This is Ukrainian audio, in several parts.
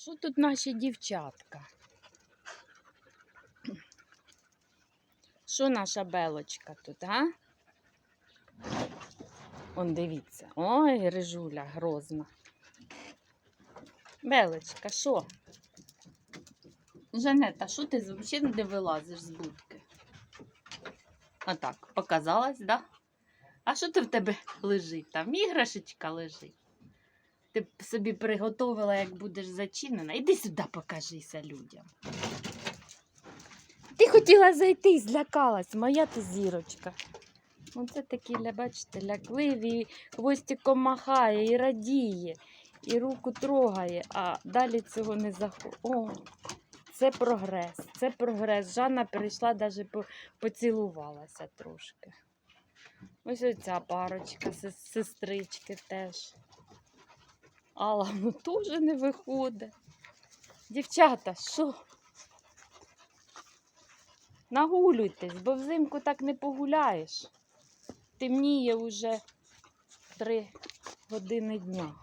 що тут наші дівчатка? Що наша белочка тут, а? Он дивіться. Ой, рижуля грозна. Белочка, що? Жанета, що ти взагалі не вилазиш з будки? А так, показалась, да? А що ти в тебе лежить? Там іграшечка лежить. Ти собі приготовила, як будеш зачинена. Іди сюди, покажися людям. Ти хотіла зайти, злякалась, моя ти зірочка. Оце такі, бачите, лякливі, і хвостиком махає і радіє, і руку трогає, а далі цього не заходить. О, це прогрес, це прогрес. Жанна прийшла, навіть поцілувалася трошки. Ось оця парочка, сес- сестрички теж. Алла, ну теж не виходить. Дівчата, що? Нагулюйтесь, бо взимку так не погуляєш. Темніє вже три години дня,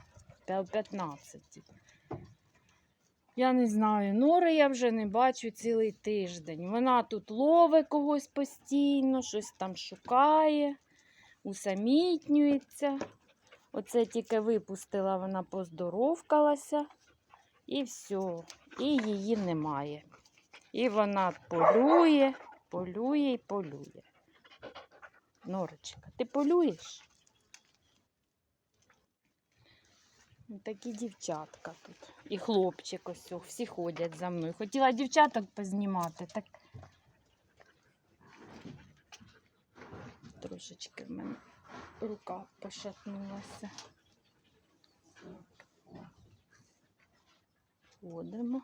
та о 15. Я не знаю, нори я вже не бачу цілий тиждень. Вона тут ловить когось постійно, щось там шукає, усамітнюється. Оце тільки випустила, вона поздоровкалася і все. І її немає. І вона полює, полює і полює. Норочка, ти полюєш? Ну, Такі дівчатка тут. І хлопчик ось, всі ходять за мною. Хотіла дівчаток познімати, так трошечки в мене рука пошатнулася. Ходимо.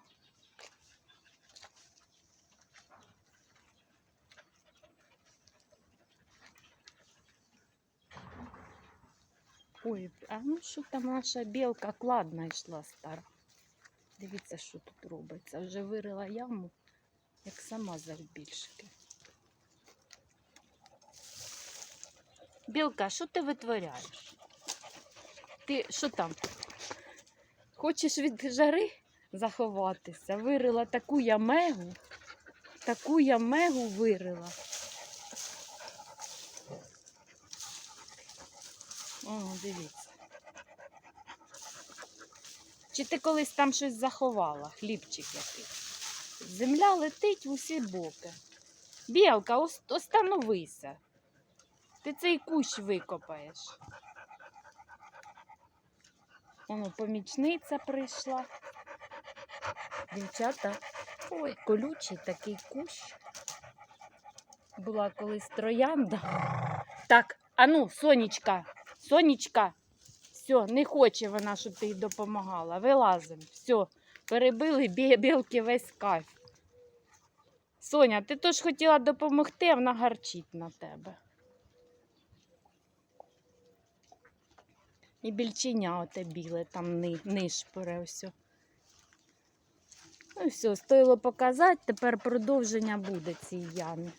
Ой, а ну що там наша білка клад знайшла стара. Дивіться, що тут робиться. Вже вирила яму, як сама завбільшки. Білка, що ти витворяєш? Ти що там? Хочеш від жари заховатися? Вирила таку ямегу, таку ямегу вирила. О, дивіться. Чи ти колись там щось заховала, хлібчик якийсь? Земля летить в усі боки. Білка, остановися. Ти цей кущ викопаєш. Воно помічниця прийшла. Дівчата. Ой, колючий такий кущ. Була колись троянда. Так, ану, сонечка, сонечка. Все, не хоче вона, щоб ти їй допомагала. Вилазимо. Все, перебили бі- білки весь кайф. Соня, ти то ж хотіла допомогти, а вона гарчить на тебе. І більченя оте біле, там ни, нишпоре все. Ну все, стоїло показати, тепер продовження буде цій ями.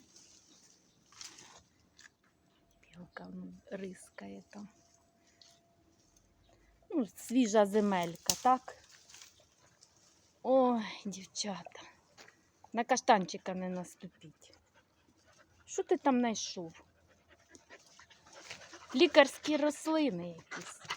Білка рискає там. Ну, свіжа земелька, так? Ой, дівчата. На каштанчика не наступіть. Що ти там знайшов? Лікарські рослини якісь.